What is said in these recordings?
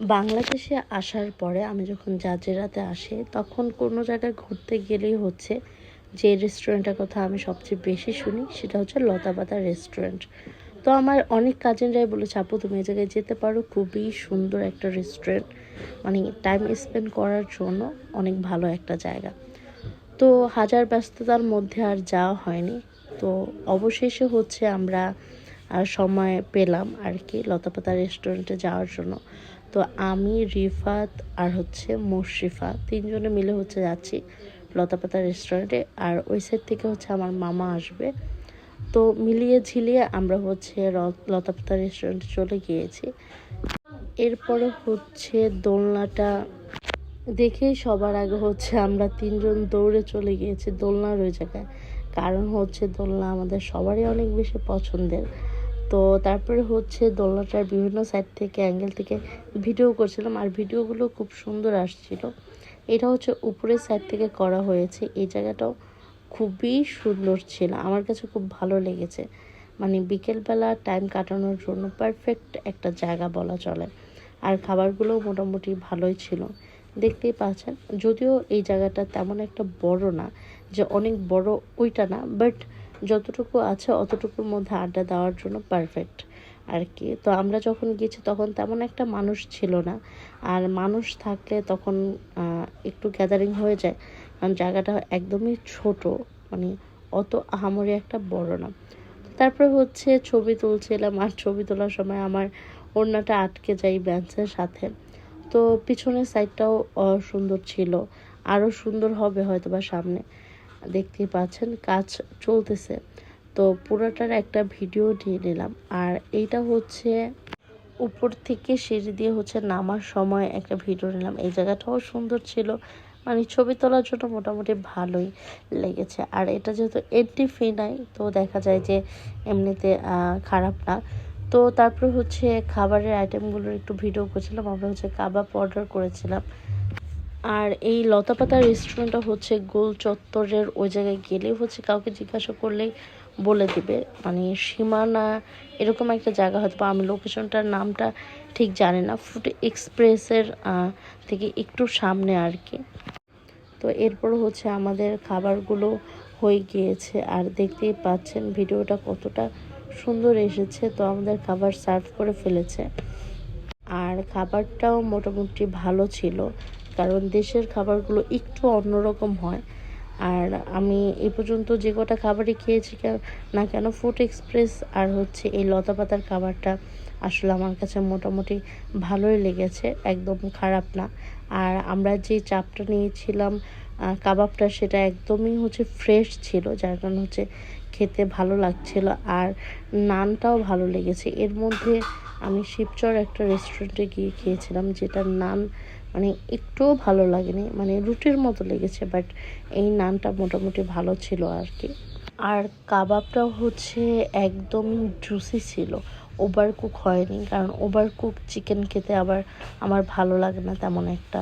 বাংলাদেশে আসার পরে আমি যখন জাজেরাতে আসি, তখন কোনো জায়গায় ঘুরতে গেলেই হচ্ছে যে রেস্টুরেন্টের কথা আমি সবচেয়ে বেশি শুনি, সেটা হচ্ছে লতাপাতা রেস্টুরেন্ট তো আমার অনেক কাজিনরাই বলেছে, আপু, তুমি এই জায়গায় যেতে পারো, খুবই সুন্দর একটা রেস্টুরেন্ট মানে টাইম স্পেন্ড করার জন্য অনেক ভালো একটা জায়গা। তো হাজার ব্যস্ততার মধ্যে আর যাওয়া হয়নি। তো অবশেষে হচ্ছে আমরা সময় পেলাম আর কি লতাপাতা রেস্টুরেন্টে যাওয়ার জন্য। তো আমি, রিফাত আর হচ্ছে মুশরিফা তিনজনে মিলে হচ্ছে যাচ্ছি লতাপাতা রেস্টুরেন্টে আর ওই সাইড থেকে হচ্ছে আমার মামা আসবে। তো মিলিয়ে ঝিলিয়ে আমরা হচ্ছে লতাপাতা রেস্টুরেন্টে চলে গিয়েছি। এরপরে হচ্ছে দোলনাটা দেখেই সবার আগে হচ্ছে আমরা তিনজন দৌড়ে চলে গিয়েছি দোলনার ওই জায়গায়। কারণ হচ্ছে দোলনা আমাদের সবারই অনেক বেশি পছন্দের। তো তারপরে হচ্ছে দোলনাটার বিভিন্ন সাইড থেকে অ্যাঙ্গেল থেকে ভিডিও করছিলাম আর ভিডিওগুলো খুব সুন্দর আসছিল। এটা হচ্ছে উপরের সাইড থেকে করা হয়েছে। এই জায়গাটাও খুবই সুন্দর ছিল। আমার কাছে খুব ভালো লেগেছে। মানে বিকেলবেলা টাইম কাটানোর জন্য পারফেক্ট একটা জায়গা বলা চলে। আর খাবারগুলোও মোটামুটি ভালোই ছিল। দেখতেই পাচ্ছেন, যদিও এই জায়গাটা তেমন একটা বড় না, যে অনেক বড় ওইটা না বাট যতটুকু আছে অতটুকুর মধ্যে আড্ডা দেওয়ার জন্য পারফেক্ট আর কি, তো আমরা যখন গেছি তখন তেমন একটা মানুষ ছিল না। আর মানুষ থাকলে তখন একটু গ্যাদারিং হয়ে যায়। কারণ জায়গাটা একদমই ছোট মানে অত আহামরি একটা বড় না। তারপরে হচ্ছে ছবি তুলছিলাম, আর ছবি তোলার সময় আমার ওড়নাটা আটকে যায় বেঞ্চের সাথে। তো পিছনের সাইডটাও সুন্দর ছিল। আরও সুন্দর হবে হয়তো বা সামনে। দেখতেই পাচ্ছেন, কাজ চলতেছে। তো পুরোটার একটা ভিডিও নিয়ে নিলাম। আর এইটা হচ্ছে উপর থেকে সিঁড়ি দিয়ে হচ্ছে নামার সময় একটা ভিডিও নিলাম। এই জায়গাটাও সুন্দর ছিল। মানে ছবি তোলার জন্য মোটামুটি ভালোই লেগেছে। আর এটা যেহেতু এন্ট্রি ফি নাই, তো দেখা যায় যে এমনিতে খারাপ না। তো তারপর হচ্ছে খাবারের আইটেমগুলোর একটু ভিডিও করছিলাম। আমরা হচ্ছে কাবাব অর্ডার করেছিলাম। আর এই লতাপাতা রেস্টুরেন্টটা হচ্ছে গোল চত্বরের ওই জায়গায় গেলেই হচ্ছে কাউকে জিজ্ঞাসা করলেই বলে দিবে। মানে সীমানা এরকম একটা জায়গা হয়তো আমি লোকেশনটার নামটা ঠিক জানি না। ফুড এক্সপ্রেসের থেকে একটু সামনে আর কি। তো এরপর হচ্ছে আমাদের খাবারগুলো হয়ে গিয়েছে। আর দেখতেই পাচ্ছেন ভিডিওটা কতটা সুন্দর এসেছে। তো আমাদের খাবার সার্ভ করে ফেলেছে। আর খাবারটাও মোটামুটি ভালো ছিল। কারণ দেশের খাবারগুলো একটু অন্যরকম হয়। আর আমি এই পর্যন্ত যে কটা খাবারই খেয়েছি না কেন ফুড এক্সপ্রেস আর হচ্ছে এই লতাপাতার খাবারটা আসলে আমার কাছে মোটামুটি ভালোই লেগেছে, একদম খারাপ না। আর আমরা যে চাপটা নিয়েছিলাম কাবাবটা সেটা একদমই হচ্ছে ফ্রেশ ছিল, যার কারণে হচ্ছে খেতে ভালো লাগছিল আর নানটাও ভালো লেগেছে। এর মধ্যে আমি শিবচর একটা রেস্টুরেন্টে গিয়ে খেয়েছিলাম, যেটার নান মানে একটুও ভালো লাগেনি। মানে রুটির মতো লেগেছে বাট এই নানটা মোটামুটি ভালো ছিল আর কি আর কাবাবটাও হচ্ছে একদম জুসি ছিল। ওভার কুক হয়নি, কারণ ওভার কুক চিকেন খেতে আবার আমার ভালো লাগে না তেমন একটা।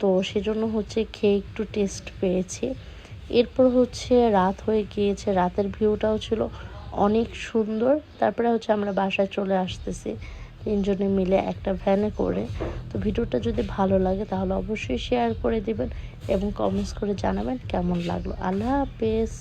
তো সেজন্য হচ্ছে খেয়ে একটু টেস্ট পেয়েছি। এরপর হচ্ছে রাত হয়ে গিয়েছে, রাতের ভিউটাও ছিল অনেক সুন্দর। তারপরে হচ্ছে আমরা বাসায় চলে আসতেছি। তিনজনে মিলে একটা ভ্যানে করে। তো ভিডিওটা যদি ভালো লাগে তাহলে অবশ্যই শেয়ার করে দিবেন এবং কমেন্টস করে জানাবেন কেমন লাগল। আল্লাহ হাফেজ।